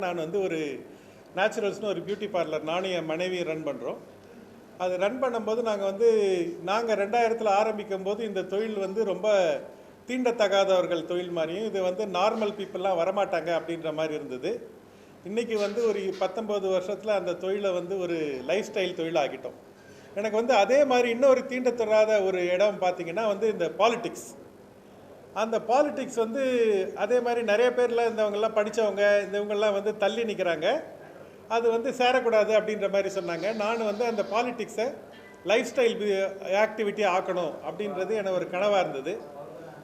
நான் வந்து ஒரு நேச்சுரல்ஸ்னு ஒரு பியூட்டி பார்லர் நானும் என் மனைவி ரன் பண்ணுறோம் அது ரன் பண்ணும்போது நாங்கள் வந்து நாங்கள் ரெண்டாயிரத்தில் ஆரம்பிக்கும் போது இந்த தொழில் வந்து ரொம்ப தீண்டத்தகாதவர்கள் தொழில் மாதிரியும் இது வந்து நார்மல் பீப்புளெலாம் வரமாட்டாங்க அப்படின்ற மாதிரி இருந்தது. இன்றைக்கி வந்து ஒரு பத்தொம்போது வருஷத்தில் அந்த தொழிலை வந்து ஒரு லைஃப் ஸ்டைல் தொழில் ஆகிட்டோம் எனக்கு வந்து அதே மாதிரி இன்னொரு தீண்டத்தராத ஒரு இடம் பார்த்திங்கன்னா வந்து இந்த பாலிட்டிக்ஸ் அந்த பாலிட்டிக்ஸ் வந்து அதே மாதிரி நிறைய பேரில் இந்தவங்கெல்லாம் படித்தவங்க இந்தவங்கெல்லாம் வந்து தள்ளி நிற்கிறாங்க அது வந்து சேரக்கூடாது அப்படின்ற மாதிரி சொன்னாங்க. நான் வந்து அந்த பாலிட்டிக்ஸை லைஃப் ஸ்டைல் ஆக்டிவிட்டி ஆக்கணும் அப்படின்றது எனக்கு ஒரு கனவாக இருந்தது.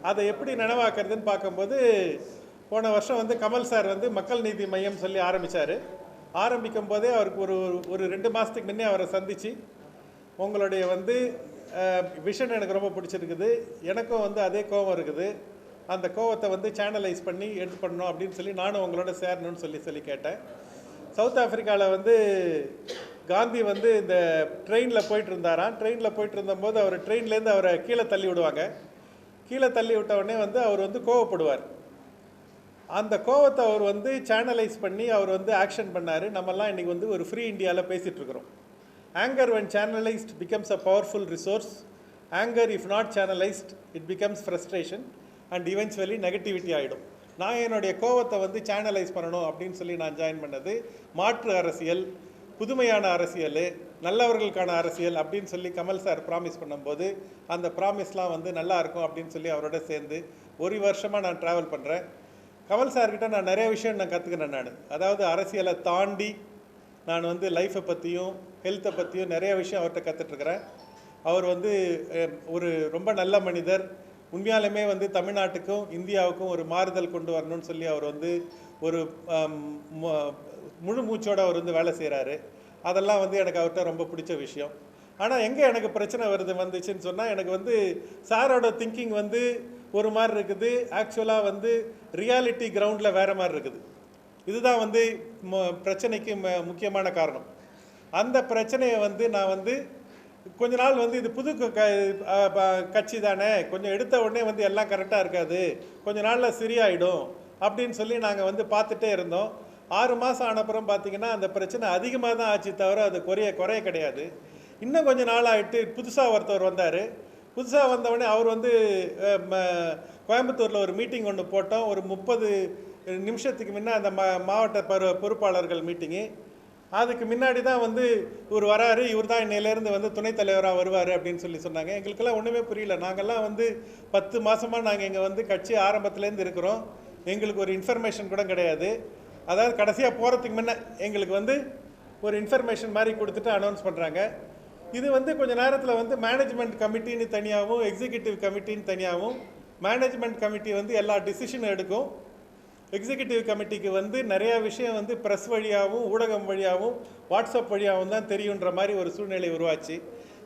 அதை எப்படி நனவாக்குறதுன்னு பார்க்கும்போது போன வருஷம் வந்து கமல் சார் வந்து மக்கள் நீதி மையம் சொல்லி ஆரம்பித்தார் ஆரம்பிக்கும் போதே அவருக்கு ஒரு ஒரு ரெண்டு மாதத்துக்கு முன்னே அவரை சந்தித்து உங்களுடைய வந்து விஷன் எனக்கு ரொம்ப பிடிச்சிருக்குது. எனக்கும் வந்து அதே கோவம் இருக்குது. அந்த கோவத்தை வந்து சேனலைஸ் பண்ணி எடுத்து பண்ணணும் அப்படின்னு சொல்லி நானும் உங்களோட சேரணும்னு சொல்லி சொல்லி கேட்டேன். சவுத் ஆஃப்ரிக்காவில் வந்து காந்தி வந்து இந்த ட்ரெயினில் போயிட்டு இருந்தாராம் ட்ரெயினில் போயிட்டு இருந்தபோது அவர் ட்ரெயின்லேருந்து அவரை கீழே தள்ளி விடுவாங்க. கீழே தள்ளி விட்ட உடனே வந்து அவர் வந்து கோவப்படுவார். அந்த கோவத்தை அவர் வந்து சேனலைஸ் பண்ணி அவர் வந்து ஆக்ஷன் பண்ணார். நம்மலாம் இன்றைக்கி வந்து ஒரு ஃப்ரீ இந்தியாவில் பேசிகிட்ருக்குறோம் Anger, when channelized, becomes a powerful resource. Anger, if not channelized, it becomes frustration and eventually negativity ஆகிடும் நான் என்னுடைய கோவத்தை வந்து சேனலைஸ் பண்ணணும் அப்படின்னு சொல்லி நான் ஜாயின் பண்ணது மாற்று அரசியல் புதுமையான அரசியல் நல்லவர்களுக்கான அரசியல் அப்படின்னு சொல்லி கமல் சார் ப்ராமிஸ் பண்ணும்போது அந்த ப்ராமிஸ்லாம் வந்து நல்லா இருக்கும் அப்படின்னு சொல்லி அவரோட சேர்ந்து ஒரு வருஷமாக நான் ட்ராவல் பண்ணுறேன் கமல் சார்கிட்ட நான் நிறைய விஷயம் நான் கற்றுக்கினேன் நான். அதாவது அரசியலை தாண்டி நான் வந்து லைஃப்பை பற்றியும் ஹெல்த்தை பற்றியும் நிறைய விஷயம் அவர்கிட்ட கற்றுட்ருக்கிறேன் அவர் வந்து ஒரு ரொம்ப நல்ல மனிதர். உண்மையாலுமே வந்து தமிழ்நாட்டுக்கும் இந்தியாவுக்கும் ஒரு மாறுதல் கொண்டு வரணும்னு சொல்லி அவர் வந்து ஒரு முழு மூச்சோடு அவர் வந்து வேலை செய்கிறாரு அதெல்லாம் வந்து எனக்கு அவர்கிட்ட ரொம்ப பிடிச்ச விஷயம். ஆனால் எங்கே எனக்கு பிரச்சனை வருது வந்துச்சுன்னு சொன்னால் எனக்கு வந்து சாரோட திங்கிங் வந்து ஒரு மாதிரி இருக்குது. ஆக்சுவலாக வந்து ரியாலிட்டி கிரவுண்டில் வேறு மாதிரி இருக்குது. இதுதான் வந்து பிரச்சனைக்கு ம- முக்கியமான காரணம். அந்த பிரச்சனையை வந்து நான் வந்து கொஞ்ச நாள் வந்து இது புது க- ப- கட்சி தானே கொஞ்சம் எடுத்த உடனே வந்து எல்லாம் கரெக்டாக இருக்காது கொஞ்ச நாளில் சரியாயிடும் அப்படின்னு சொல்லி நாங்கள் வந்து பார்த்துட்டே இருந்தோம். ஆறு மாதம் ஆனப்புறம் பார்த்தீங்கன்னா அந்த பிரச்சனை அதிகமாக தான் ஆச்சு தவிர அது குறைய குறைய கிடையாது. இன்னும் கொஞ்ச நாள் ஆகிட்டு புதுசாக ஒருத்தவர் வந்தார். புதுசாக வந்தவொடனே அவர் வந்து ம- கோயம்புத்தூரில் ஒரு மீட்டிங் ஒன்று போட்டோம். ஒரு முப்பது நிமிஷத்துக்கு முன்னே அந்த மா மாவட்ட பரு பொறுப்பாளர்கள் மீட்டிங்கு அதுக்கு முன்னாடி தான் வந்து இவர் வராரு இவர் தான் இன்னையிலேருந்து வந்து துணைத் தலைவராக வருவார் அப்படின்னு சொல்லி சொன்னாங்க. எங்களுக்கெல்லாம் ஒன்றுமே புரியல. நாங்கள்லாம் வந்து பத்து மாதமாக நாங்கள் இங்கே வந்து கட்சி ஆரம்பத்துலேருந்து இருக்கிறோம். எங்களுக்கு ஒரு இன்ஃபர்மேஷன் கூட கிடையாது. அதாவது கடைசியாக போகிறதுக்கு முன்னே எங்களுக்கு வந்து ஒரு இன்ஃபர்மேஷன் மாதிரி கொடுத்துட்டு அனௌன்ஸ் பண்ணுறாங்க இது வந்து கொஞ்ச நேரத்தில் வந்து மேனேஜ்மெண்ட் கமிட்டின்னு தனியாகவும் எக்ஸிகியூட்டிவ் கமிட்டின்னு தனியாகவும் மேனேஜ்மெண்ட் கமிட்டி வந்து எல்லா டிசிஷனும் எடுக்கும். எக்ஸிகியூட்டிவ் கமிட்டிக்கு வந்து நிறைய விஷயம் வந்து ப்ரெஸ் வழியாகவும் ஊடகம் வழியாகவும் வாட்ஸ்அப் வழியாகவும் தான் தெரியுன்ற மாதிரி ஒரு சூழ்நிலை உருவாச்சு.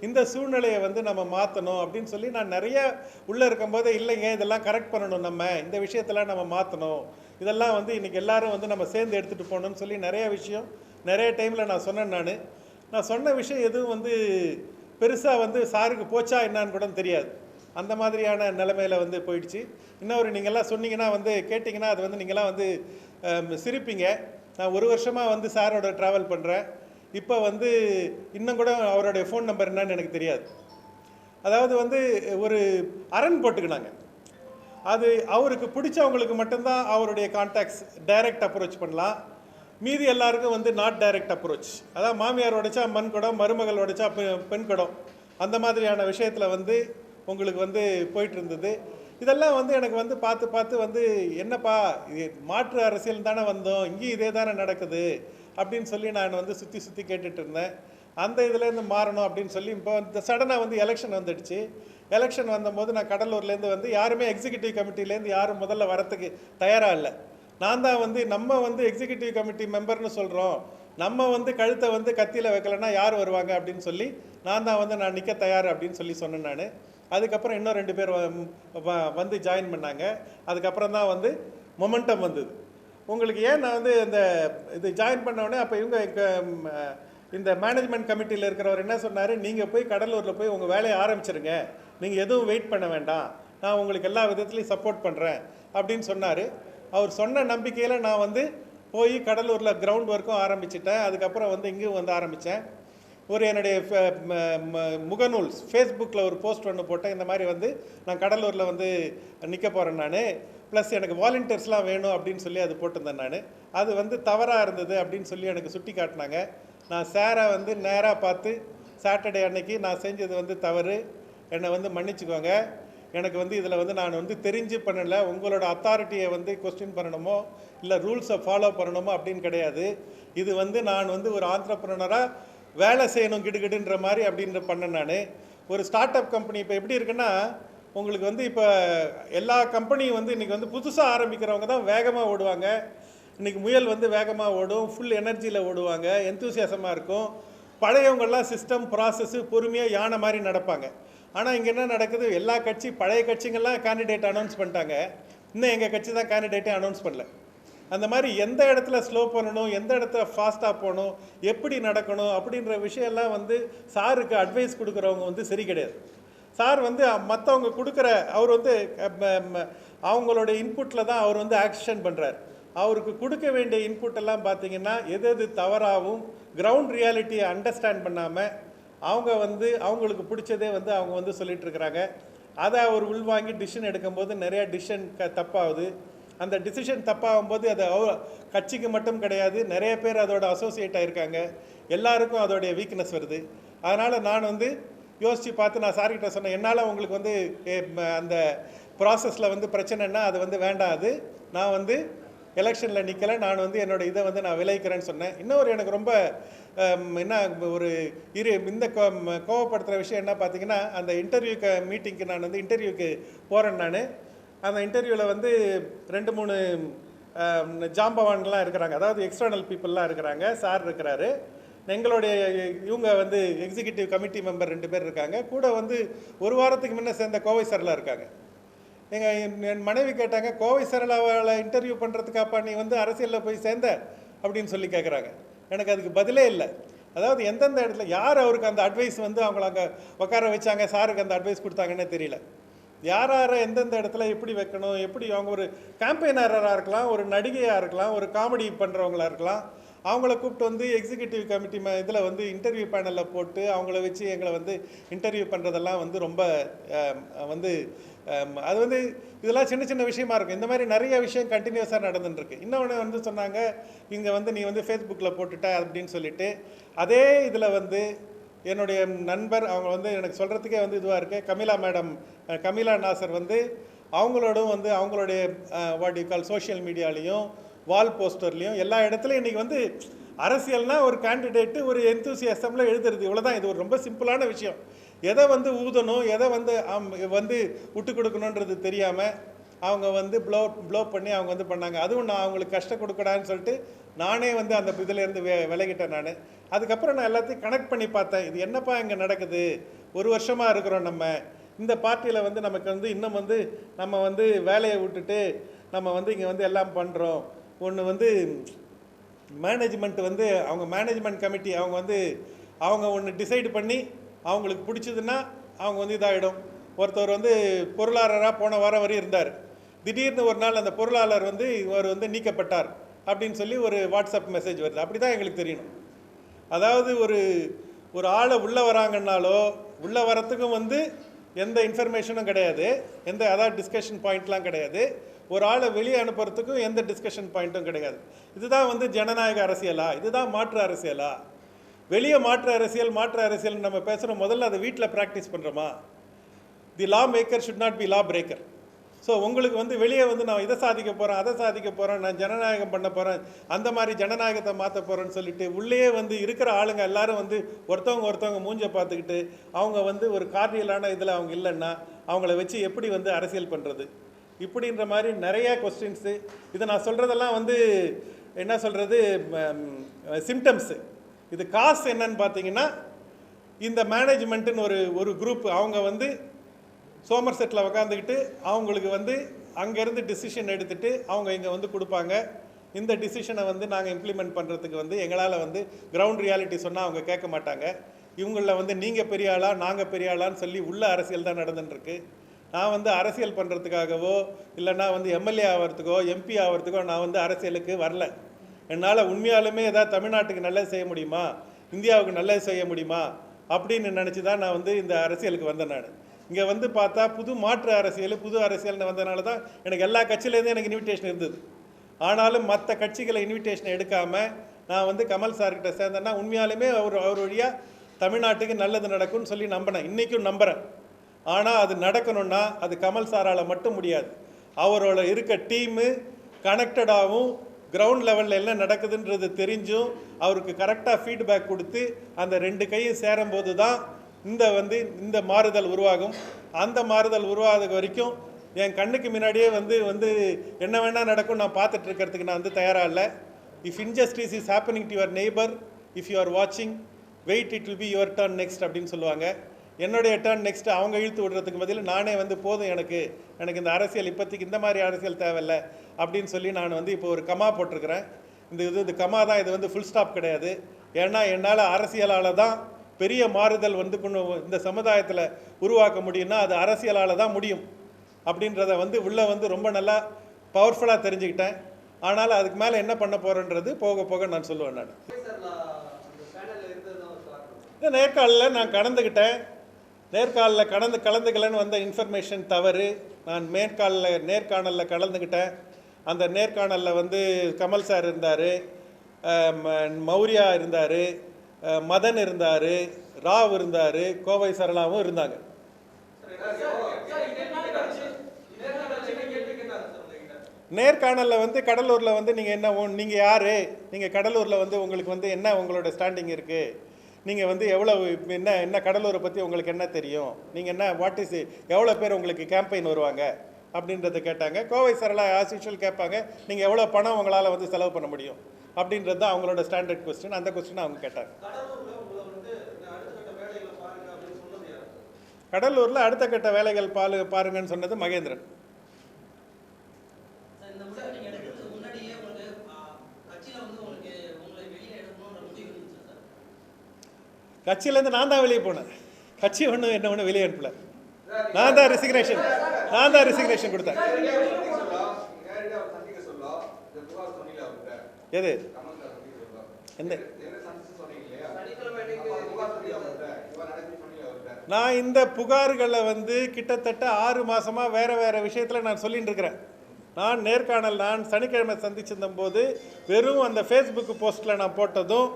இந்த சூழ்நிலையை வந்து நம்ம மாற்றணும் அப்படின்னு சொல்லி நான் நிறைய உள்ளே இருக்கும்போதே இல்லைங்க இதெல்லாம் கரெக்ட் பண்ணணும் நம்ம. இந்த விஷயத்தெல்லாம் நம்ம மாற்றணும் இதெல்லாம் வந்து இன்றைக்கி எல்லாரும் வந்து நம்ம சேர்ந்து எடுத்துகிட்டு போகணும்னு சொல்லி நிறைய விஷயம் நிறைய டைமில் நான் சொன்னேன் நான். நான் சொன்ன விஷயம் எதுவும் வந்து பெருசாக வந்து சாருக்கு போச்சா என்னான்னு கூட தெரியாது. அந்த மாதிரியான நிலைமையில் வந்து போயிடுச்சு. இன்னொரு நீங்கள்லாம் சொன்னீங்கன்னா வந்து கேட்டிங்கன்னா அது வந்து நீங்களாம் வந்து சிரிப்பீங்க. நான் ஒரு வருஷமாக வந்து சாரோட ட்ராவல் பண்ணுறேன் இப்போ வந்து இன்னும் கூட அவருடைய ஃபோன் நம்பர் என்னன்னு எனக்கு தெரியாது. அதாவது வந்து ஒரு அரண் போட்டுக்கினாங்க. அது அவருக்கு பிடிச்சவங்களுக்கு மட்டும்தான் அவருடைய கான்டாக்ட்ஸ் டைரக்ட் அப்ரோச் பண்ணலாம். மீதி எல்லாருக்கும் வந்து நாட் டைரக்ட் அப்ரோச் அதான் மாமியார் உடைச்சா மண் குடம் மருமகள் உடைச்சா பெ- பெண் குடம். அந்த மாதிரியான விஷயத்தில் வந்து உங்களுக்கு வந்து போயிட்டு இருந்தது இதெல்லாம் வந்து எனக்கு வந்து பார்த்து பார்த்து வந்து என்னப்பா இது மாற்று அரசியல் தானே வந்தோம் இங்கேயும் இதே தானே நடக்குது அப்படின்னு சொல்லி நான் வந்து சுற்றி சுற்றி கேட்டுட்டு இருந்தேன். அந்த இதுலேருந்து மாறணும் அப்படின்னு சொல்லி இப்போ இந்த சடனாக வந்து எலெக்ஷன் வந்துடுச்சு. எலெக்ஷன் வந்தபோது நான் கடலூர்லேருந்து வந்து யாருமே எக்ஸிக்யூட்டிவ் கமிட்டிலேருந்து யாரும் முதல்ல வரத்துக்கு தயாராக இல்லை. நான் தான் வந்து நம்ம வந்து எக்ஸிக்யூட்டிவ் கமிட்டி மெம்பர்னு சொல்கிறோம் நம்ம வந்து கழுத்தை வந்து கத்தியில் வைக்கலைன்னா யார் வருவாங்க அப்படின்னு சொல்லி நான் தான் வந்து நான் நிற்க தயார் அப்படின்னு சொல்லி சொன்னேன் நான். அதுக்கப்புறம் இன்னும் ரெண்டு பேர் வ- வ- வந்து ஜாயின் பண்ணாங்க. அதுக்கப்புறம் தான் வந்து மொமெண்டம் வந்தது. உங்களுக்கு ஏன் நான் வந்து இந்த இது ஜாயின் பண்ண அப்போ இவங்க க- இந்த மேனேஜ்மெண்ட் கமிட்டியில் இருக்கிறவர் என்ன சொன்னார்? நீங்கள் போய் கடலூரில் போய் உங்கள் வேலையை ஆரம்பிச்சிருங்க. நீங்கள் எதுவும் வெயிட் பண்ண வேண்டாம். நான் உங்களுக்கு எல்லா விதத்துலையும் சப்போர்ட் பண்ணுறேன் அப்படின்னு சொன்னார். அவர் சொன்ன நம்பிக்கையில் நான் வந்து போய் கடலூரில் கிரவுண்ட் ஒர்க்கும் ஆரம்பிச்சிட்டேன். அதுக்கப்புறம் வந்து இங்கேயும் வந்து ஆரம்பித்தேன் ஒரு என்னுடைய ம- முகநூல் ஃபேஸ்புக்கில் ஒரு போஸ்ட் ஒன்று போட்டேன். இந்த மாதிரி வந்து நான் கடலூரில் வந்து நிற்க போகிறேன் நான். ப்ளஸ் எனக்கு வாலண்டியர்ஸ்லாம் வேணும் அப்படின்னு சொல்லி அது போட்டிருந்தேன் நான். அது வந்து தவறாக இருந்தது அப்படின்னு சொல்லி எனக்கு சுட்டி காட்டினாங்க. நான் சாரை வந்து நேராக பார்த்து சாட்டர்டே அன்னைக்கு நான் செஞ்சது வந்து தவறு. என்னை வந்து மன்னிச்சுக்கோங்க. எனக்கு வந்து இதில் வந்து நான் வந்து தெரிஞ்சு பண்ணலை. உங்களோட அத்தாரிட்டியை வந்து கொஸ்டின் பண்ணணுமோ இல்லை ரூல்ஸை ஃபாலோ பண்ணணுமோ அப்படின்னு கிடையாது. இது வந்து நான் வந்து ஒரு ஆண்டர்ப்ரனராக வேலை செய்யணும் கிடுகிடுன்ற மாதிரி அப்படின்ற பண்ணேன் நான். ஒரு ஸ்டார்ட் அப் கம்பெனி இப்போ எப்படி இருக்குன்னா உங்களுக்கு வந்து இப்போ எல்லா கம்பெனியும் வந்து இன்றைக்கி வந்து புதுசாக ஆரம்பிக்கிறவங்க தான் வேகமாக ஓடுவாங்க. இன்றைக்கி முயல் வந்து வேகமாக ஓடும் ஃபுல் எனர்ஜியில் ஓடுவாங்க எந்தூசியாசமாக இருக்கும். பழையவங்கெல்லாம் சிஸ்டம் ப்ராசஸ்ஸு பொறுமையாக யானை மாதிரி நடப்பாங்க. ஆனால் இங்கே என்ன நடக்குது? எல்லா கட்சி பழைய கட்சிங்கள்லாம் கேண்டிடேட் அனௌன்ஸ் பண்ணிட்டாங்க. இன்னும் எங்கள் கட்சி தான் கேண்டிடேட்டே அனௌன்ஸ் பண்ணல. அந்த மாதிரி எந்த இடத்துல ஸ்லோ பண்ணணும் எந்த இடத்துல ஃபாஸ்ட்டாக போகணும் எப்படி நடக்கணும் அப்படின்ற விஷயம்லாம் வந்து சாருக்கு அட்வைஸ் கொடுக்குறவங்க வந்து சரி கிடையாது. சார் வந்து மற்றவங்க கொடுக்குற அவர் வந்து அவங்களோட இன்புட்டில் தான் அவர் வந்து ஆக்ஷன் பண்ணுறார் அவருக்கு கொடுக்க வேண்டிய இன்புட் எல்லாம் பார்த்தீங்கன்னா எது எது தவறாகவும் கிரவுண்ட் ரியாலிட்டியை அண்டர்ஸ்டாண்ட் பண்ணாமல் அவங்க வந்து அவங்களுக்கு பிடிச்சதே வந்து அவங்க வந்து சொல்லிகிட்ருக்குறாங்க அதை அவர் உள்வாங்கி டிசிஷன் எடுக்கும்போது நிறையா டிசிஷன் க தப்பாகுது. அந்த டிசிஷன் தப்பாகும்போது அது அவ கட்சிக்கு மட்டும் கிடையாது நிறைய பேர் அதோட அசோசியேட் ஆகிருக்காங்க எல்லாருக்கும் அதோடைய வீக்னஸ் வருது. அதனால் நான் வந்து யோசித்து பார்த்து நான் சார்கிட்ட சொன்னேன் என்னால் உங்களுக்கு வந்து அந்த ப்ராசஸில் வந்து பிரச்சனைன்னா அது வந்து வேண்டாம். அது நான் வந்து எலெக்ஷனில் நிற்கலை நான் வந்து என்னோட இதை வந்து நான் விளைவிக்கிறேன்னு சொன்னேன். இன்னொரு எனக்கு ரொம்ப என்ன ஒரு இரு இந்த கோ- கோவப்படுத்துகிற விஷயம் என்ன பார்த்தீங்கன்னா அந்த இன்டர்வியூக்கு மீட்டிங்க்கு நான் வந்து இன்டர்வியூக்கு போகிறேன் நான். அந்த இன்டர்வியூவில் வந்து ரெண்டு மூணு ஜாம்பவான்லாம் இருக்கிறாங்க. அதாவது எக்ஸ்டர்னல் பீப்புளெலாம் இருக்கிறாங்க. சார் இருக்கிறாரு. எங்களுடைய இவங்க வந்து எக்ஸிகியூட்டிவ் கமிட்டி மெம்பர் ரெண்டு பேர் இருக்காங்க. கூட வந்து ஒரு வாரத்துக்கு முன்னே சேர்ந்த கோவை சரலா இருக்காங்க. எங்கள் என் மனைவி கேட்டாங்க கோவை சரளாவால் இன்டர்வியூ பண்ணுறதுக்காப்பா நீ வந்து அரசியலில் போய் சேர்ந்த? அப்படின்னு சொல்லி கேட்குறாங்க எனக்கு அதுக்கு பதிலே இல்லை. அதாவது எந்தெந்த இடத்துல யார் அவருக்கு அந்த அட்வைஸ் வந்து அவங்கள அங்கே உட்கார வச்சாங்க சாருக்கு அந்த அட்வைஸ் கொடுத்தாங்கன்னே தெரியல. யார் யாரை எந்தெந்த இடத்துல எப்படி வைக்கணும் எப்படி அவங்க ஒரு கேம்பெயினராக இருக்கலாம் ஒரு நடிகையாக இருக்கலாம் ஒரு காமெடி பண்ணுறவங்களா இருக்கலாம் அவங்கள கூப்பிட்டு வந்து எக்ஸிகியூட்டிவ் கமிட்டி இதில் வந்து இன்டர்வியூ பேனலில் போட்டு அவங்கள வச்சு எங்களை வந்து இன்டர்வியூ பண்ணுறதெல்லாம் வந்து ரொம்ப வந்து அது வந்து இதெல்லாம் சின்ன சின்ன விஷயமா இருக்கும். இந்த மாதிரி நிறைய விஷயம் கண்டினியூஸாக நடந்துட்டுருக்கு. இன்னொன்று வந்து சொன்னாங்க இங்கே வந்து நீ வந்து ஃபேஸ்புக்கில் போட்டுட்ட அப்படின்னு சொல்லிட்டு. அதே இதில் வந்து என்னுடைய நண்பர் அவங்க வந்து எனக்கு சொல்கிறதுக்கே வந்து இதுவாக இருக்குது கமிலா மேடம் கமிலா நாசர் வந்து அவங்களோடும் வந்து அவங்களுடைய வாட் யூ கால் சோஷியல் மீடியாலையும் வால் போஸ்டர்லேயும் எல்லா இடத்துலையும் இன்றைக்கி வந்து அரசியல்னால் ஒரு கேண்டிடேட்டு ஒரு எந்தூசியசமில் எழுதுறது. இவ்வளோதான் இது ஒரு ரொம்ப சிம்பிளான விஷயம். எதை வந்து ஊதணும் எதை வந்து வந்து விட்டு கொடுக்கணுன்றது தெரியாமல் அவங்க வந்து ப்ளோ ப்ளோ பண்ணி அவங்க வந்து பண்ணாங்க. அதுவும் நான் அவங்களுக்கு கஷ்டம் கொடுக்கடான்னு சொல்லிட்டு நானே வந்து அந்த இதுலேருந்து வே விலகிட்டேன் நான். அதுக்கப்புறம் நான் எல்லாத்தையும் கனெக்ட் பண்ணி பார்த்தேன். இது என்னப்பா இங்கே நடக்குது? ஒரு வருஷமாக இருக்கிறோம் நம்ம. இந்த பார்ட்டியில் வந்து நமக்கு வந்து இன்னும் வந்து நம்ம வந்து வேலையை விட்டுட்டு நம்ம வந்து இங்கே வந்து எல்லாம் பண்ணுறோம் ஒன்று வந்து மேனேஜ்மெண்ட் வந்து அவங்க மேனேஜ்மெண்ட் கமிட்டி அவங்க வந்து அவங்க ஒன்று டிசைடு பண்ணி அவங்களுக்கு பிடிச்சதுன்னா அவங்க வந்து இதாகிடும் ஒருத்தர் வந்து பொருளாளராக போன வாரம் வரையும் இருந்தார். திடீர்னு ஒரு நாள் அந்த பொருளாளர் வந்து இவர் வந்து நீக்கப்பட்டார் அப்படின்னு சொல்லி ஒரு வாட்ஸ்அப் மெசேஜ் வருது. அப்படி தான் எங்களுக்கு தெரியணும். அதாவது ஒரு ஒரு ஆளை உள்ளே வராங்கன்னாலோ உள்ளே வரத்துக்கும் வந்து எந்த இன்ஃபர்மேஷனும் கிடையாது. எந்த அதாவது டிஸ்கஷன் பாயிண்ட்லாம் கிடையாது. ஒரு ஆளை வெளியே அனுப்புறதுக்கும் எந்த டிஸ்கஷன் பாயிண்ட்டும் கிடையாது. இதுதான் வந்து ஜனநாயக அரசியலா? இதுதான் மாற்று அரசியலா? வெளியே மாற்று அரசியல் மாற்று அரசியல் நம்ம பேசுகிறோம் முதல்ல அதை வீட்டில் ப்ராக்டிஸ் பண்ணுறோமா the law maker should not be law breaker so உங்களுக்கு வந்து வெளியே வந்து நான் இதை சாதிக்க போகிறேன் அதை சாதிக்க போகிறேன் நான் ஜனநாயகம் பண்ண போகிறேன் அந்த மாதிரி ஜனநாயகத்தை மாற்ற போகிறேன்னு சொல்லிட்டு உள்ளே வந்து இருக்கிற ஆளுங்க எல்லாரும் வந்து ஒருத்தவங்க ஒருத்தவங்க மூஞ்ச பார்த்துக்கிட்டு அவங்க வந்து ஒரு கார்டியலான இதில் அவங்க இல்லைன்னா அவங்கள வச்சு எப்படி வந்து அரசியல் பண்ணுறது இப்படின்ற மாதிரி நிறைய கொஸ்டின்ஸு இதை நான் சொல்கிறதெல்லாம் வந்து என்ன சொல்கிறது சிம்டம்ஸு இது காசு என்னன்னு பார்த்தீங்கன்னா இந்த மேனேஜ்மெண்ட்டுன்னு ஒரு ஒரு குரூப் அவங்க வந்து சோமர் செட்டில் உக்காந்துக்கிட்டு அவங்களுக்கு வந்து அங்கேருந்து டிசிஷன் எடுத்துட்டு அவங்க இங்கே வந்து கொடுப்பாங்க. இந்த டிசிஷனை வந்து நாங்கள் இம்ப்ளிமெண்ட் பண்ணுறதுக்கு வந்து எங்களால் வந்து கிரவுண்ட் ரியாலிட்டி சொன்னால் அவங்க கேட்க மாட்டாங்க. இவங்களில் வந்து நீங்கள் பெரிய ஆளா நாங்கள் பெரிய ஆளான்னு சொல்லி உள்ள அரசியல் தான் நடந்துட்டுருக்கு நான் வந்து அரசியல் பண்ணுறதுக்காகவோ இல்லைனா வந்து எம்எல்ஏ ஆகிறதுக்கோ எம்பி ஆகிறதுக்கோ நான் வந்து அரசியலுக்கு வரல. என்னால் உண்மையாலுமே ஏதாவது தமிழ்நாட்டுக்கு நல்லது செய்ய முடியுமா? இந்தியாவுக்கு நல்லது செய்ய முடியுமா? அப்படின்னு நினச்சி தான் நான் வந்து இந்த அரசியலுக்கு வந்தேன் நான். இங்கே வந்து பார்த்தா புது மாற்று அரசியல் புது அரசியல்னு வந்தனால தான் எனக்கு எல்லா கட்சியிலேருந்து எனக்கு இன்விடேஷன் இருந்தது. ஆனாலும் மற்ற கட்சிகளை இன்விடேஷன் எடுக்காமல் நான் வந்து கமல் சார்கிட்ட சேர்ந்தேன்னா உண்மையாலுமே அவர் அவர் வழியாக தமிழ்நாட்டுக்கு நல்லது நடக்கும்னு சொல்லி நம்பினேன். இன்றைக்கும் நம்புகிறேன் ஆனால் அது நடக்கணும்னா அது கமல் சாரால் மட்டும் முடியாது. அவரோட இருக்க டீமு கனெக்டடாகவும் கிரவுண்ட் லெவலில் என்ன நடக்குதுன்றது தெரிஞ்சும் அவருக்கு கரெக்டாக ஃபீட்பேக் கொடுத்து அந்த ரெண்டு கையும் சேரும்போது தான் இந்த வந்து இந்த மாறுதல் உருவாகும். அந்த மாறுதல் உருவாத வரைக்கும் என் கண்ணுக்கு முன்னாடியே வந்து வந்து என்ன வேணால் நடக்கும் நான் பார்த்துட்டு இருக்கிறதுக்கு நான் வந்து தயாராக இல்லை. If injustice is happening to your neighbour if you are வாட்சிங் wait it will be your turn next அப்படின்னு சொல்லுவாங்க. என்னுடைய டர்ன் நெக்ஸ்ட் அவங்க இழுத்து விடுறதுக்கு பதில் நானே வந்து போதும் எனக்கு. எனக்கு இந்த அரசியல் இப்போதைக்கு இந்த மாதிரி அரசியல் தேவையில்லை அப்படின்னு சொல்லி நான் வந்து இப்போ ஒரு கமா போட்டிருக்கிறேன். இந்த இது இந்த கமா தான் இது வந்து ஃபுல் ஸ்டாப் கிடையாது. ஏன்னா என்னால் அரசியலால் தான் பெரிய மாறுதல் வந்து கொண்டு இந்த சமுதாயத்தில் உருவாக்க முடியும்னா அது அரசியலால் தான் முடியும். அப்படின்றத வந்து உள்ளே வந்து ரொம்ப நல்லா பவர்ஃபுல்லாக தெரிஞ்சுக்கிட்டேன். ஆனால் அதுக்கு மேலே என்ன பண்ண போகிறேன்றது போக போக நான் சொல்லுவேன் நான். இந்த நேர்காலில் நான் கலந்துக்கிட்டேன் நேர்காலில் கலந்து கலந்துக்கலன்னு வந்த இன்ஃபர்மேஷன் தவறு. நான் மேற்காலில் நேர்காணலில் கலந்துக்கிட்டேன் அந்த நேர்காணலில் வந்து கமல் சார் இருந்தார். மௌரியா இருந்தார். மதன் இருந்தார் ராவ் இருந்தார் கோவை சரளாவும் இருந்தாங்க. நேர்காணலில் வந்து கடலூரில் வந்து நீங்கள் என்ன நீங்கள் யார்? நீங்கள் கடலூரில் வந்து உங்களுக்கு வந்து என்ன உங்களோட ஸ்டாண்டிங் இருக்குது நீங்கள் வந்து எவ்வளோ என்ன என்ன கடலூரை பற்றி உங்களுக்கு என்ன தெரியும்? நீங்கள் என்ன வாட் இஸ் எவ்வளோ பேர் உங்களுக்கு கேம்பெயின் வருவாங்க? அப்படின்றத கேட்டாங்க. கோவை சரளா ஆஸ் யூஷுவல் கேட்பாங்க. நீங்கள் எவ்வளோ பணம் உங்களால் வந்து செலவு பண்ண முடியும்? அப்படின்றது தான் அவங்களோட ஸ்டாண்டர்ட் கொஸ்டின் அந்த கொஸ்டின் அவங்க கேட்டாங்க. கடலூரில் அடுத்த கட்ட வேலைகள் பாரு பாருங்கன்னு சொன்னது மகேந்திரன்? கட்சியிலேருந்து நான் தான் வெளியே போனேன். கட்சி ஒன்றும் என்ன ஒன்றும் வெளியே அனுப்பல. நான் தான் ரெசிக்னேஷன் நான் தான் ரெசிக்னேஷன் கொடுத்தேன். எது? எந்த? நான் இந்த புகார்களை வந்து கிட்டத்தட்ட ஆறு மாசமா வேற வேற விஷயத்துல நான் சொல்லிட்டு இருக்கிறேன். நான் நேர்காணல் நான் சனிக்கிழமை சந்திச்சிருந்த போது வெறும் அந்த ஃபேஸ்புக் போஸ்ட்ல நான் போட்டதும்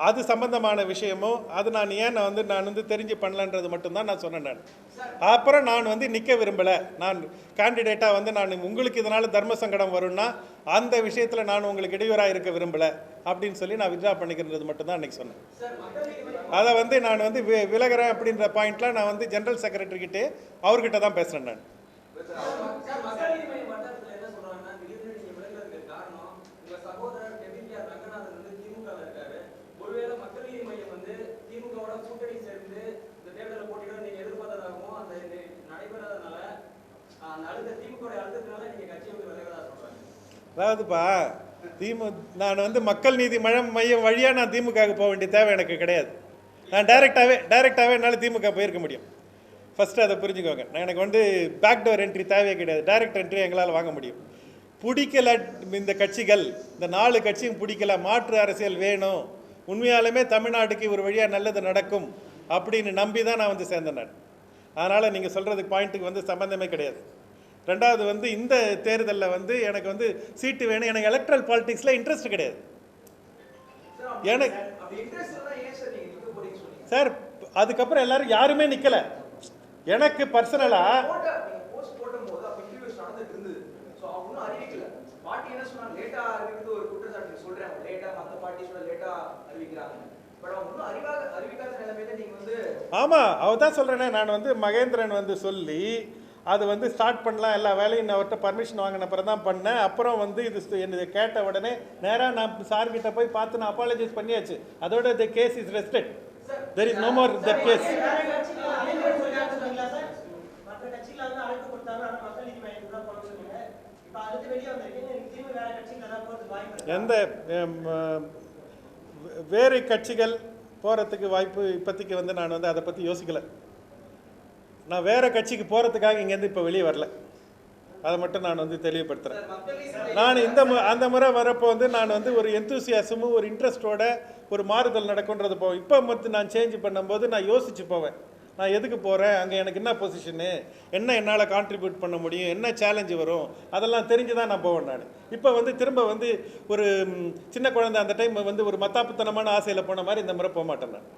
அது சம்பந்தமான விஷயமும் அது நான் ஏன் நான் வந்து நான் வந்து தெரிஞ்சு பண்ணலன்றது மட்டும்தான் நான் சொன்னேன் நான். அப்புறம் நான் வந்து நிற்க விரும்பலை. நான் கேண்டிடேட்டாக வந்து நான் உங்களுக்கு இதனால் தர்ம சங்கடம் வரும்னா அந்த விஷயத்தில் நான் உங்களுக்கு இடையூறாக இருக்க விரும்பலை அப்படின்னு சொல்லி நான் வித்ரா பண்ணிக்கிறது மட்டும்தான் அன்றைக்கி சொன்னேன். அதை வந்து நான் வந்து வி- விலகுறேன் அப்படின்ற பாயிண்ட்டில் நான் வந்து ஜென்ரல் செக்ரட்டரிக்கிட்டே அவர்கிட்ட தான் பேசுகிறேன் நான் சார், மக்கள் நீதி மய்ய வட்டாரத்துல என்ன சொல்றாங்கன்னா, திடீர்னு நீங்க விலகுறதுக்கு காரணம், உங்க சகோதரர் கெவிபிஆர் ரங்கநாதன் வந்து திமுக ல இருக்காரு. ஒருவேளை மக்கள் நீதி மய்யம் வந்து திமுகவோட கூட்டணி சேர்ந்து இந்த தேர்தலில் போட்டியிட நீங்க எதிர்பார்த்ததாகவும், அந்த இது நடைபெறாதனால, அந்த அழுத்த திமுக வுடைய அழுத்தத்தினால நீங்க கட்சியை விட்டு விலகுறதா சொல்றாங்க. அதாவதுப்பா திமு நான் வந்து மக்கள் நீதி மழம் மையம் வழியாக நான் திமுகவுக்கு போக வேண்டிய தேவை எனக்கு கிடையாது. நான் டைரெக்டாகவே டைரெக்டாகவே என்னால் திமுக போயிருக்க முடியும். ஃபஸ்ட்டு அதை புரிஞ்சுக்கோங்க. நான் எனக்கு வந்து பேக் டோர் என்ட்ரி தேவையே கிடையாது. டைரக்ட் என்ட்ரி எங்களால் வாங்க முடியும். பிடிக்கல இந்த கட்சிகள் இந்த நாலு கட்சியும் பிடிக்கல மாற்று அரசியல் வேணும். உண்மையாலுமே தமிழ்நாட்டுக்கு ஒரு வழியாக நல்லது நடக்கும் அப்படின்னு நம்பி தான் நான் வந்து சேர்ந்தேன் நான். அதனால் நீங்கள் சொல்கிறதுக்கு பாயிண்ட்டுக்கு வந்து சம்மந்தமே கிடையாது. ரெண்டாவது வந்து இந்த தேர்தலில் வந்து எனக்கு வந்து சீட்டு வேணும். எனக்கு எலக்ட்ரல் பாலிட்டிக்ஸில் இன்ட்ரெஸ்ட் கிடையாது. எனக்கு சார் அதுக்கப்புறம் எல்லாரும் யாருமே நிற்கலை எனக்கு பர்சனலாக ஆமாம் அவ தான் சொல்கிறேனே நான் வந்து மகேந்திரன் வந்து சொல்லி அது வந்து ஸ்டார்ட் பண்ணலாம் எல்லா வேலையும் நான் அவர்கிட்ட பர்மிஷன் வாங்கின அப்புறம் தான் பண்ணேன். அப்புறம் வந்து இது என்னது கேட்ட உடனே நேராக நான் சார்கிட்ட போய் பார்த்து நான் அப்பாலஜைஸ் பண்ணியாச்சு. அதோட the case is rested there is no more that case எந்த வேறு கட்சிகள் போகிறதுக்கு வாய்ப்பு இப்போதைக்கு வந்து நான் வந்து அதை பற்றி யோசிக்கலை. நான் வேறு கட்சிக்கு போகிறதுக்காக இங்கேருந்து இப்போ வெளியே வரல. அதை மட்டும் நான் வந்து தெளிவுபடுத்துகிறேன் நான் இந்த மு- அந்த முறை வரப்போ வந்து நான் வந்து ஒரு எந்தூசியாசமும் ஒரு இன்ட்ரெஸ்டோட ஒரு மாறுதல் நடக்குன்றது போவேன் இப்போ மட்டும் நான் சேஞ்ச் பண்ணும்போது நான் யோசிச்சு போவேன். நான் எதுக்கு போகிறேன் அங்கே எனக்கு என்ன பொசிஷனு என்ன என்னால் கான்ட்ரிபியூட் பண்ண முடியும்? என்ன சேலஞ்சு வரும்? அதெல்லாம் தெரிஞ்சு தான் நான் போவேன் நான். இப்போ வந்து திரும்ப வந்து ஒரு சின்ன குழந்தை அந்த டைம் வந்து ஒரு மத்தாப்புத்தனமான ஆசையில் போன மாதிரி இந்த முறை போக மாட்டேன் நான்.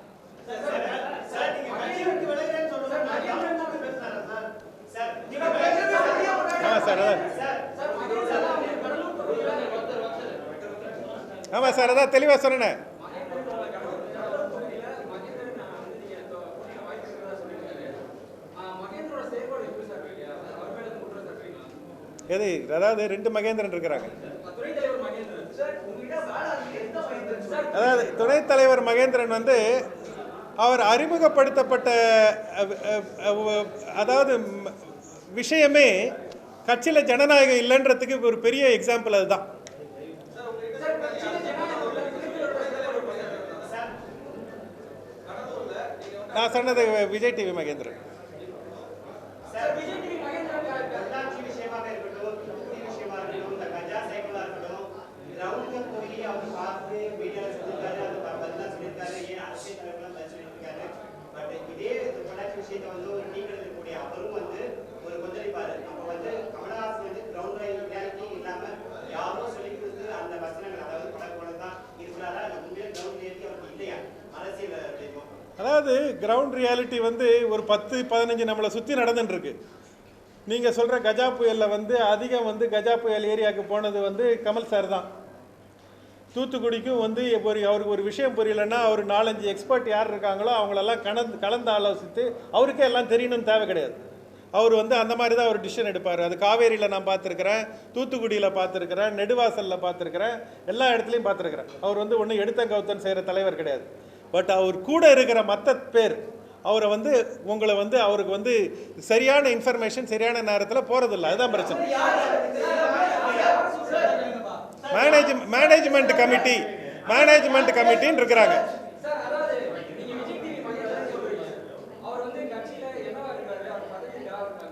ஆமாம் சார் அதான் தெளிவாக சொன்னேன். எது அதாவது ரெண்டு மகேந்திரன் இருக்கிறாங்க. அதாவது துணைத் தலைவர் மகேந்திரன் வந்து அவர் அறிமுகப்படுத்தப்பட்ட அதாவது விஷயமே கட்சியில் ஜனநாயகம் இல்லைன்றதுக்கு ஒரு பெரிய எக்ஸாம்பிள் அதுதான். நான் சொன்னது Vijay TV Mahendran sir Vijay TV Mahendran உள்ளாட்சி விஷயமாக இருக்கட்டும் தூத்துக்குடி விஷயமா இருக்கட்டும் இந்த கஜா சைக்கிளா இருக்கட்டும் கிரவுண்ட்ல போய் அவர் பார்த்து மீடியால சொல்லியிருக்காரு அது பதிலாக சொல்லியிருக்காரு ஏன் அரசியல் தலைவர்களும் பேச சொல்லியிருக்காரு பட் இதே இந்த உள்ளாட்சி விஷயத்தை வந்து ஒரு டீக்கல் இருக்கக்கூடிய அவரும் வந்து ஒரு கொந்தளிப்பாரு அப்போ வந்து கமலஹாசன் வந்து கிரவுண்ட் ரியாலிட்டி இல்லாம யாரோ சொல்லி கொடுத்து அந்த வசனங்கள் அதாவது பழக்கம் தான் இருக்கிறாரா இல்லை உண்மையிலே கிரவுண்ட் ரியாலிட்டி அவருக்கு இல்லையா அரசியல் தெரியும் அதாவது கிரவுண்ட் ரியாலிட்டி வந்து ஒரு பத்து பதினஞ்சு நம்மளை சுற்றி நடந்துட்டுருக்கு. நீங்கள் சொல்கிற கஜா புயலில் வந்து அதிகம் வந்து கஜா புயல் ஏரியாவுக்கு போனது வந்து கமல் சார் தான். தூத்துக்குடிக்கும் வந்து ஒரு அவருக்கு ஒரு விஷயம் புரியலன்னா அவர் நாலஞ்சு எக்ஸ்பர்ட் யார் இருக்காங்களோ அவங்களெல்லாம் கலந்து கலந்து ஆலோசித்து அவருக்கே எல்லாம் தெரியணும்னு தேவை கிடையாது. அவர் வந்து அந்த மாதிரி தான் ஒரு டிசிஷன் எடுப்பார். அது காவேரியில் நான் பார்த்துருக்குறேன் தூத்துக்குடியில் பார்த்துருக்குறேன் நெடுவாசலில் பார்த்துருக்குறேன் எல்லா இடத்துலையும் பார்த்துருக்குறேன். அவர் வந்து ஒன்றும் எடுத்த கௌத்தன் செய்கிற தலைவர் கிடையாது. பட் அவர் கூட இருக்கிற மற்ற பேர் அவரை வந்து உங்களை வந்து அவருக்கு வந்து சரியான இன்ஃபர்மேஷன் சரியான நேரத்தில் போகிறதில்ல அதுதான் பிரச்சனை. மேனேஜ் மேனேஜ்மெண்ட் கமிட்டி மேனேஜ்மெண்ட் கமிட்டின்னு இருக்கிறாங்க.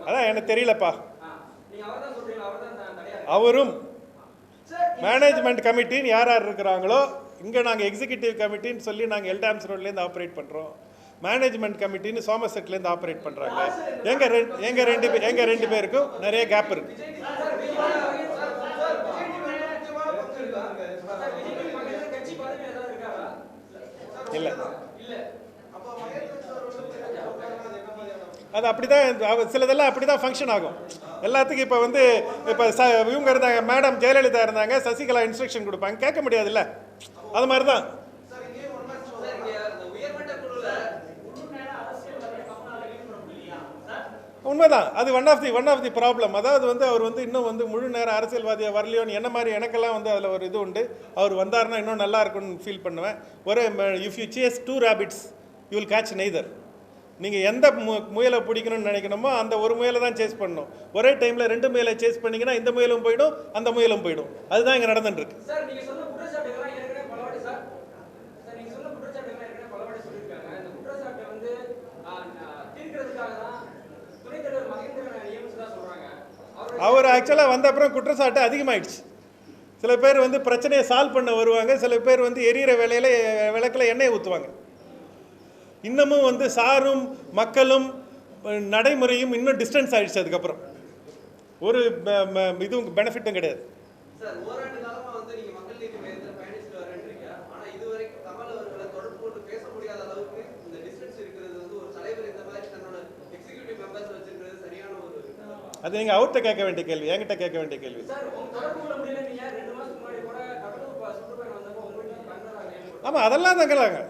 அதான் எனக்கு தெரியலப்பா. அவரும் மேனேஜ்மெண்ட் கமிட்டின்னு யார் யார் இருக்கிறாங்களோ இங்கே நாங்கள் எக்ஸிகியூட்டிவ் கமிட்டின்னு சொல்லி நாங்கள் எல்டாம்ஸ் ரோட்லேருந்து ஆப்ரேட் பண்ணுறோம் மேனேஜ்மெண்ட் கமிட்டின்னு சோமசெட்லேருந்து ஆப்ரேட் பண்ணுறாங்க எங்கள் ரெண்டு எங்கள் ரெண்டு பேர் எங்கள் ரெண்டு பேருக்கும் நிறைய கேப் இருக்கு. இல்லை. அது அப்படி தான் சிலதெல்லாம் அப்படி தான் ஃபங்க்ஷன் ஆகும். எல்லாத்துக்கும் இப்போ வந்து இப்போ ச இவங்க இருந்தாங்க மேடம் ஜெயலலிதா இருந்தாங்க சசிகலா இன்ஸ்ட்ரக்ஷன் கொடுப்பாங்க. கேட்க முடியாதுல்ல. அது மாதிரி தான் உண்மைதான். அது one of the one of the problem அதாவது வந்து அவர் வந்து இன்னும் வந்து முழு நேரம் அரசியல்வாதியாக வரலையோன்னு என்ன மாதிரி எனக்கெல்லாம் வந்து அதில் ஒரு இது உண்டு. அவர் வந்தாருன்னா இன்னும் நல்லா இருக்கும்னு ஃபீல் பண்ணுவேன். ஒரே if you chase two rabbits you will catch neither நீங்கள் எந்த மு முயலை பிடிக்கணும்னு நினைக்கணுமோ அந்த ஒரு முயலை தான் சேஸ் பண்ணணும். ஒரே டைமில் ரெண்டு முயலை சேஸ் பண்ணிங்கன்னா இந்த முயலும் போயிடும் அந்த முயலும் போயிடும். அதுதான் இங்கே நடந்துட்டுருக்கு இருக்கு சார் நீங்க சொன்ன குற்றச்சாட்டுகள்லாம் ஏற்கனவே பலவாட்டி சார் சார் நீங்க சொன்ன குற்றச்சாட்டுகள் ஏற்கனவே பலவாட்டி சொல்லியிருக்காங்க இந்த குற்றச்சாட்டை வந்து ஆ, ஆ, தீர்க்கிறதுக்காக தான் துணைத் தலைவர் மகேந்திரனை நியமிச்சதா சொல்றாங்க அவரோட அவர் ஆக்சுவலாக வந்த அப்புறம் குற்றச்சாட்டு அதிகமாகிடுச்சு சில பேர் வந்து பிரச்சனையை சால்வ் பண்ண வருவாங்க சில பேர் வந்து எரியிற வேலையில் விளக்கில் எண்ணெயை ஊற்றுவாங்க இன்னமும் வந்து சாரும் மக்களும் நடைமுறையும் இன்னும் டிஸ்டன்ஸ் ஆகிடுச்சு அதுக்கப்புறம். ஒரு இதுவும் பெனிஃபிட்டும் கிடையாது சார் ஓராண்டு காலமா வந்து நீங்க மக்கள் நீதி மையத்துல பயணிச்சுட்டு வரேன்றீங்க ஆனா இதுவரைக்கும் கமல் அவர்களை தொடர்பு கொண்டு பேச முடியாத அளவுக்கு இந்த டிஸ்டன்ஸ் இருக்கிறது வந்து ஒரு தலைவர் இந்த மாதிரி தன்னோட எக்ஸிகியூட்டிவ் மெம்பர்ஸ் வச்சிருக்கிறது சரியான ஒரு அது நீங்கள் அவர்கிட்ட கேட்க வேண்டிய கேள்வி என்கிட்ட கேட்க வேண்டிய கேள்வி. ஆமாம் அதெல்லாம் தங்கலாங்க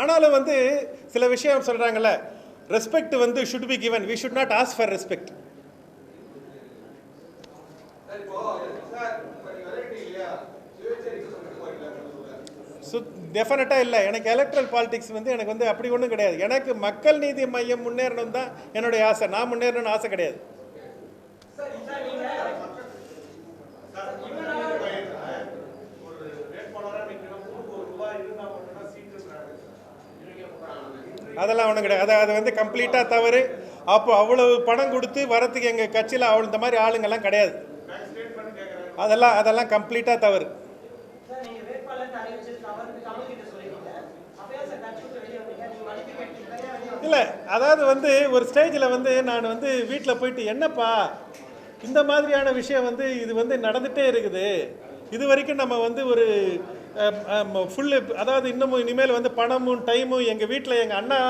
ஆனாலும் வந்து சில விஷயம் சொல்கிறாங்கல்ல ரெஸ்பெக்ட் வந்து should be given. We should not ask for respect சு டெஃபினட்டாக இல்லை. எனக்கு எலக்ட்ரல் பாலிடிக்ஸ் வந்து எனக்கு வந்து அப்படி ஒன்றும் கிடையாது. எனக்கு மக்கள் நீதி மையம் முன்னேறணும் தான் என்னுடைய ஆசை. நான் முன்னேறணும்னு ஆசை கிடையாது சார் சார் நீங்க அதெல்லாம் ஒன்றும் கிடையாது. அது அது வந்து கம்ப்ளீட்டாக தவறு. அப்போ அவ்வளவு பணம் கொடுத்து வரத்துக்கு எங்கள் கட்சியில் அவ்வளோ இந்த மாதிரி ஆளுங்கெல்லாம் கிடையாது. அதெல்லாம் அதெல்லாம் கம்ப்ளீட்டாக தவறு. இல்லை அதாவது வந்து ஒரு ஸ்டேஜில் வந்து நான் வந்து வீட்டில் போயிட்டு என்னப்பா இந்த மாதிரியான விஷயம் வந்து இது வந்து நடந்துகிட்டே இருக்குது. இது வரைக்கும் நம்ம வந்து ஒரு ஃபுல்லு அதாவது இன்னமும் இனிமேல் வந்து பணமும் டைமும் எங்கள் வீட்டில் எங்கள் அண்ணா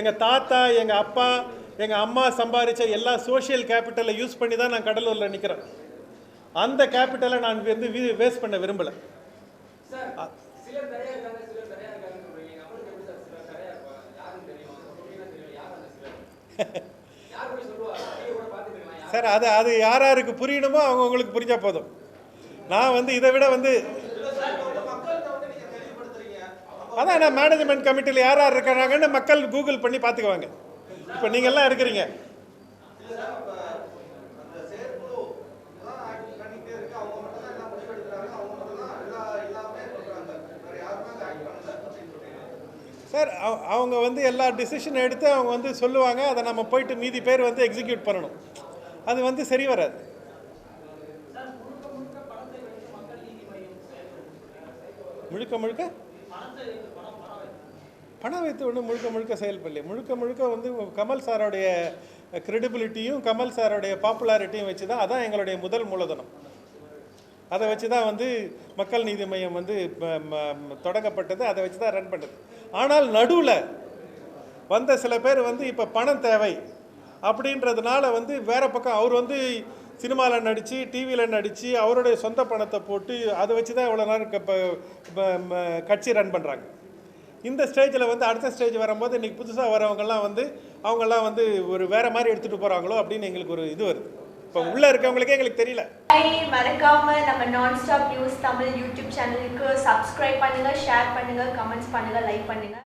எங்கள் தாத்தா எங்கள் அப்பா எங்கள் அம்மா சம்பாதிச்ச எல்லா சோஷியல் கேபிட்டலை யூஸ் பண்ணி தான் நான் கடலூரில் நிற்கிறேன் அந்த கேபிட்டலை நான் வந்து வேஸ்ட் பண்ண விரும்பலை. சார் அது அது யார் யாருக்கு புரியணுமோ அவங்கவுங்களுக்கு புரிஞ்சால் போதும். நான் வந்து இதை விட வந்து அதான் நான் மேனேஜ்மெண்ட் கமிட்டியில் யார் யார் இருக்கிறாங்கன்னு மக்கள் கூகுள் பண்ணி பார்த்துக்குவாங்க. இப்போ நீங்கள்லாம் இருக்கிறீங்க. சார் அவ- அவங்க வந்து எல்லா டிசிஷன் எடுத்து அவங்க வந்து சொல்லுவாங்க. அதை நம்ம போயிட்டு மீதி பேர் வந்து எக்ஸிக்யூட் பண்ணணும். அது வந்து சரி வராது. முழுக்க முழுக்க? பணம் வைத்து ஒன்று முழுக்க முழுக்க செயல்படல. முழுக்க முழுக்க வந்து கமல் சாரோடைய கிரெடிபிலிட்டியும் கமல் சாரோடைய பாப்புலாரிட்டியும் வச்சு தான் அதான் எங்களுடைய முதல் மூலதனம். அதை வச்சு தான் வந்து மக்கள் நீதி மையம் வந்து ம- தொடங்கப்பட்டது. அதை வச்சு தான் ரன் பண்ணது. ஆனால் நடுவில் வந்த சில பேர் வந்து இப்போ பணம் தேவை அப்படின்றதுனால வந்து வேற பக்கம் அவர் வந்து சினிமாவில் நடித்து டிவியில் நடித்து அவருடைய சொந்த பணத்தை போட்டு அதை வச்சு தான் இவ்வளோ நேரம் இப்போ கட்சி ரன் பண்ணுறாங்க இந்த ஸ்டேஜில் வந்து அடுத்த ஸ்டேஜ் வரும்போது இன்றைக்கி புதுசாக வரவங்கெல்லாம் வந்து அவங்கெல்லாம் வந்து ஒரு வேறு மாதிரி எடுத்துகிட்டு போகிறாங்களோ அப்படின்னு எங்களுக்கு ஒரு இது வருது. இப்போ உள்ளே இருக்கவங்களுக்கே எங்களுக்கு தெரியல. மறக்காம நம்ம நான் ஸ்டாப் நியூஸ் தமிழ் யூடியூப் சேனலுக்கு சப்ஸ்கிரைப் பண்ணுங்கள் ஷேர் பண்ணுங்கள் கமெண்ட்ஸ் பண்ணுங்கள் லைக் பண்ணுங்கள்